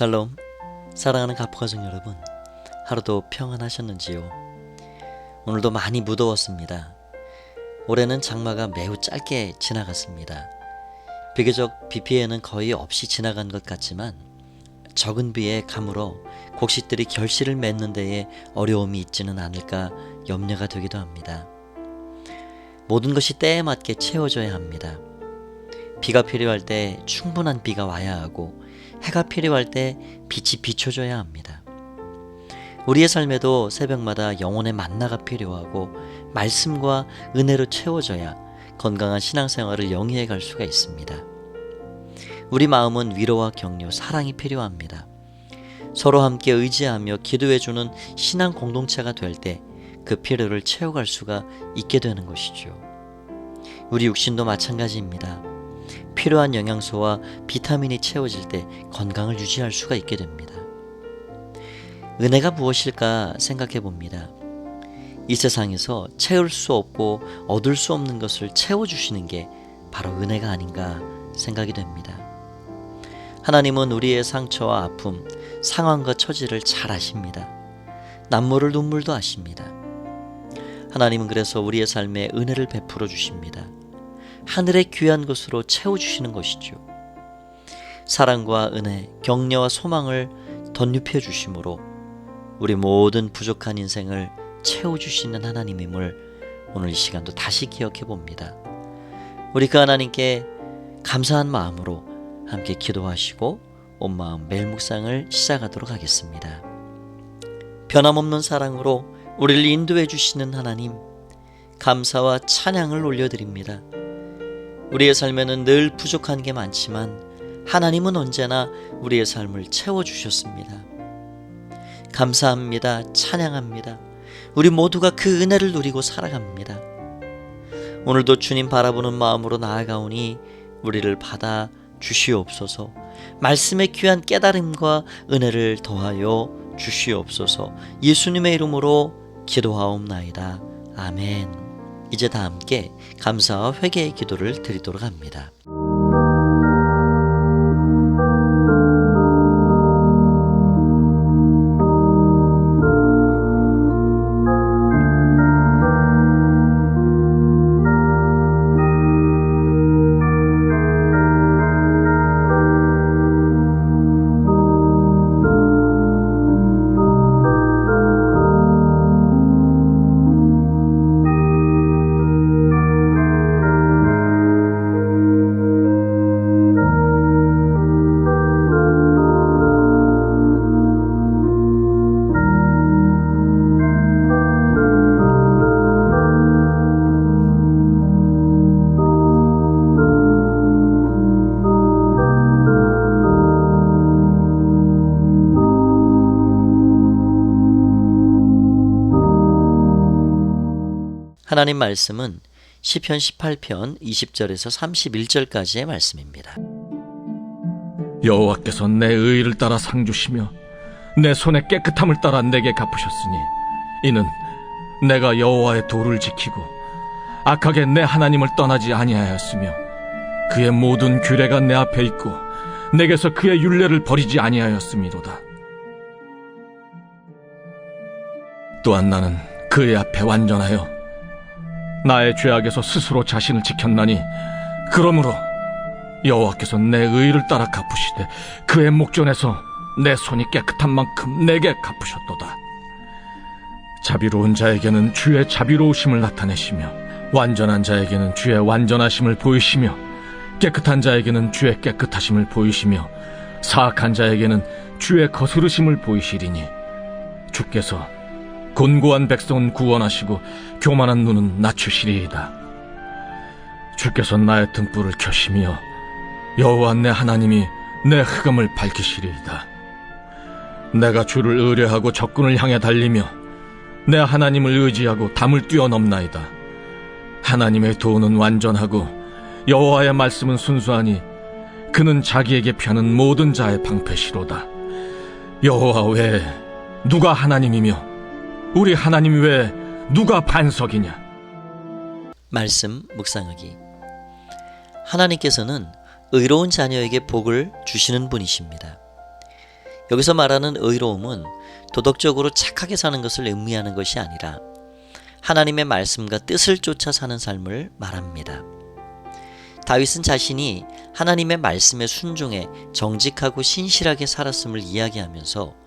샬롬, 사랑하는 가포가정 여러분, 하루도 평안하셨는지요? 오늘도 많이 무더웠습니다. 올해는 장마가 매우 짧게 지나갔습니다. 비교적 비 피해는 거의 없이 지나간 것 같지만 적은 비에 가물어 곡식들이 결실을 맺는 데에 어려움이 있지는 않을까 염려가 되기도 합니다. 모든 것이 때에 맞게 채워져야 합니다. 비가 필요할 때 충분한 비가 와야 하고 해가 필요할 때 빛이 비춰줘야 합니다. 우리의 삶에도 새벽마다 영혼의 만나가 필요하고 말씀과 은혜로 채워져야 건강한 신앙생활을 영위해 갈 수가 있습니다. 우리 마음은 위로와 격려, 사랑이 필요합니다. 서로 함께 의지하며 기도해주는 신앙 공동체가 될 때 그 필요를 채워갈 수가 있게 되는 것이죠. 우리 육신도 마찬가지입니다. 필요한 영양소와 비타민이 채워질 때 건강을 유지할 수가 있게 됩니다. 은혜가 무엇일까 생각해 봅니다. 이 세상에서 채울 수 없고 얻을 수 없는 것을 채워주시는 게 바로 은혜가 아닌가 생각이 됩니다. 하나님은 우리의 상처와 아픔, 상황과 처지를 잘 아십니다. 남모를 눈물도 아십니다. 하나님은 그래서 우리의 삶에 은혜를 베풀어 주십니다. 하늘의 귀한 것으로 채워주시는 것이죠. 사랑과 은혜, 격려와 소망을 덧입혀 주심으로 우리 모든 부족한 인생을 채워주시는 하나님임을 오늘 이 시간도 다시 기억해 봅니다. 우리 그 하나님께 감사한 마음으로 함께 기도하시고 온 마음 매일 묵상을 시작하도록 하겠습니다. 변함없는 사랑으로 우리를 인도해 주시는 하나님, 감사와 찬양을 올려드립니다. 우리의 삶에는 늘 부족한 게 많지만 하나님은 언제나 우리의 삶을 채워주셨습니다. 감사합니다. 찬양합니다. 우리 모두가 그 은혜를 누리고 살아갑니다. 오늘도 주님 바라보는 마음으로 나아가오니 우리를 받아 주시옵소서. 말씀의 귀한 깨달음과 은혜를 더하여 주시옵소서. 예수님의 이름으로 기도하옵나이다. 아멘. 이제 다 함께 감사와 회개의 기도를 드리도록 합니다. 하나님 말씀은 시편 18편 20절에서 31절까지의 말씀입니다. 여호와께서 내 의를 따라 상 주시며 내 손의 깨끗함을 따라 내게 갚으셨으니 이는 내가 여호와의 도를 지키고 악하게 내 하나님을 떠나지 아니하였으며 그의 모든 규례가 내 앞에 있고 내게서 그의 윤례를 버리지 아니하였음이로다. 또한 나는 그의 앞에 완전하여 나의 죄악에서 스스로 자신을 지켰나니 그러므로 여호와께서 내 의를 따라 갚으시되 그의 목전에서 내 손이 깨끗한 만큼 내게 갚으셨도다. 자비로운 자에게는 주의 자비로우심을 나타내시며 완전한 자에게는 주의 완전하심을 보이시며 깨끗한 자에게는 주의 깨끗하심을 보이시며 사악한 자에게는 주의 거스르심을 보이시리니 주께서 곤고한 백성은 구원하시고 교만한 눈은 낮추시리이다. 주께서 나의 등불을 켜시며 여호와 내 하나님이 내 흑암을 밝히시리이다. 내가 주를 의뢰하고 적군을 향해 달리며 내 하나님을 의지하고 담을 뛰어넘나이다. 하나님의 도는 완전하고 여호와의 말씀은 순수하니 그는 자기에게 펴는 모든 자의 방패시로다. 여호와 외에 누가 하나님이며 우리 하나님 외에 누가 반석이냐? 말씀 묵상하기. 하나님께서는 의로운 자녀에게 복을 주시는 분이십니다. 여기서 말하는 의로움은 도덕적으로 착하게 사는 것을 의미하는 것이 아니라 하나님의 말씀과 뜻을 쫓아 사는 삶을 말합니다. 다윗은 자신이 하나님의 말씀에 순종해 정직하고 신실하게 살았음을 이야기하면서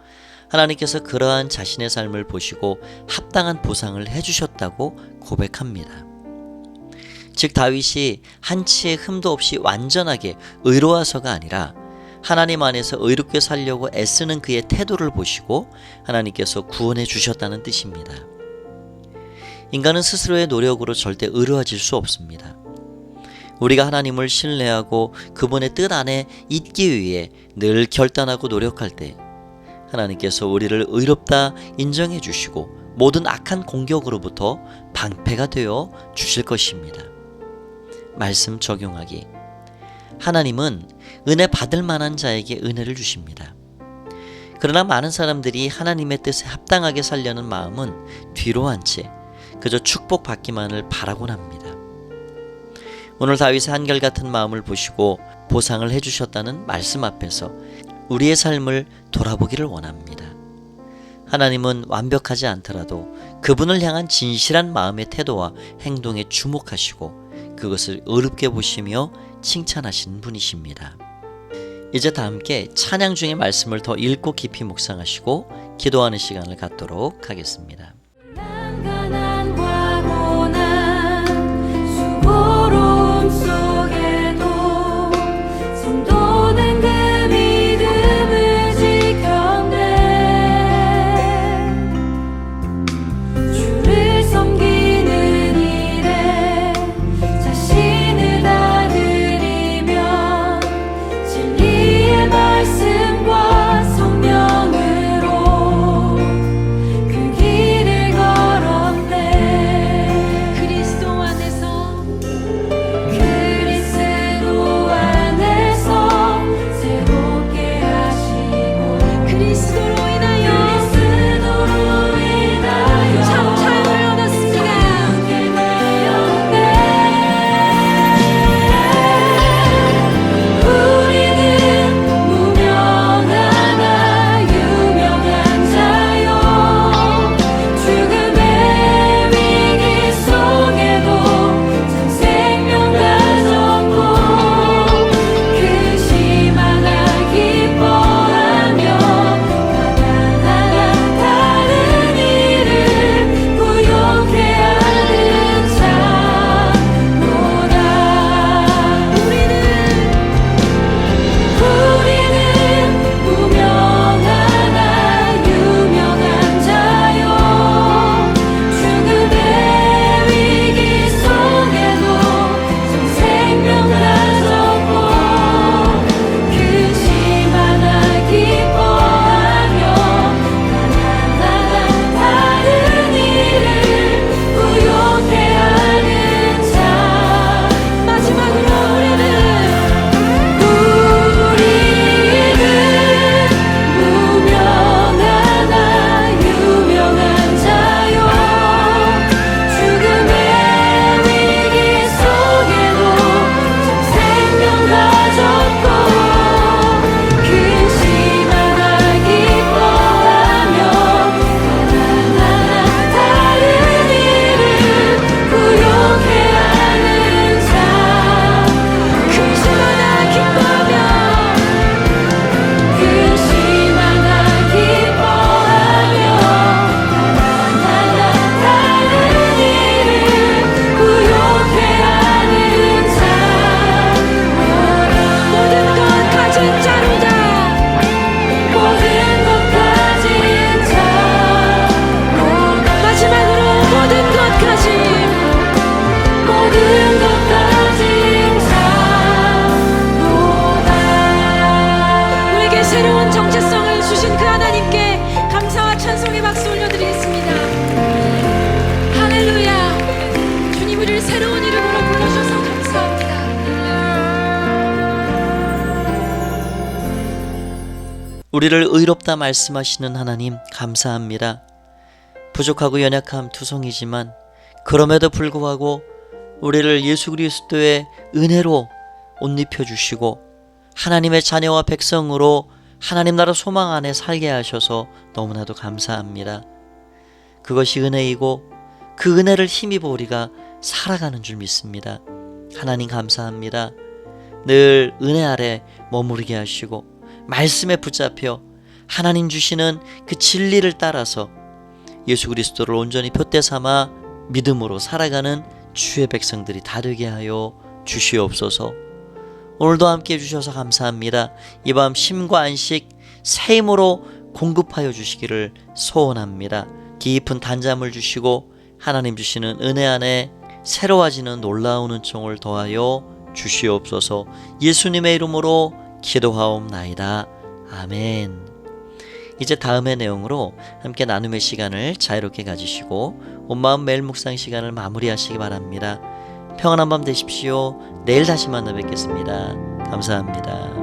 하나님께서 그러한 자신의 삶을 보시고 합당한 보상을 해주셨다고 고백합니다. 즉 다윗이 한치의 흠도 없이 완전하게 의로워서가 아니라 하나님 안에서 의롭게 살려고 애쓰는 그의 태도를 보시고 하나님께서 구원해 주셨다는 뜻입니다. 인간은 스스로의 노력으로 절대 의로워질 수 없습니다. 우리가 하나님을 신뢰하고 그분의 뜻 안에 있기 위해 늘 결단하고 노력할 때 하나님께서 우리를 의롭다 인정해 주시고 모든 악한 공격으로부터 방패가 되어 주실 것입니다. 말씀 적용하기. 하나님은 은혜 받을 만한 자에게 은혜를 주십니다. 그러나 많은 사람들이 하나님의 뜻에 합당하게 살려는 마음은 뒤로 한 채 그저 축복받기만을 바라곤 합니다. 오늘 다윗의 한결같은 마음을 보시고 보상을 해주셨다는 말씀 앞에서 우리의 삶을 돌아보기를 원합니다. 하나님은 완벽하지 않더라도 그분을 향한 진실한 마음의 태도와 행동에 주목하시고 그것을 의롭게 보시며 칭찬하신 분이십니다. 이제 다 함께 찬양 중의 말씀을 더 읽고 깊이 묵상하시고 기도하는 시간을 갖도록 하겠습니다. 우리를 의롭다 말씀하시는 하나님 감사합니다. 부족하고 연약함 투성이지만 그럼에도 불구하고 우리를 예수 그리스도의 은혜로 옷 입혀 주시고 하나님의 자녀와 백성으로 하나님 나라 소망 안에 살게 하셔서 너무나도 감사합니다. 그것이 은혜이고 그 은혜를 힘입어 우리가 살아가는 줄 믿습니다. 하나님 감사합니다. 늘 은혜 아래 머무르게 하시고 말씀에 붙잡혀 하나님 주시는 그 진리를 따라서 예수 그리스도를 온전히 표대 삼아 믿음으로 살아가는 주의 백성들이 다르게 하여 주시옵소서. 오늘도 함께 해주셔서 감사합니다. 이 밤 심과 안식 새 힘으로 공급하여 주시기를 소원합니다. 깊은 단잠을 주시고 하나님 주시는 은혜 안에 새로워지는 놀라운 은총을 더하여 주시옵소서. 예수님의 이름으로 기도하옵나이다. 아멘. 이제 다음의 내용으로 함께 나눔의 시간을 자유롭게 가지시고 온 마음 매일 묵상 시간을 마무리하시기 바랍니다. 평안한 밤 되십시오. 내일 다시 만나 뵙겠습니다. 감사합니다.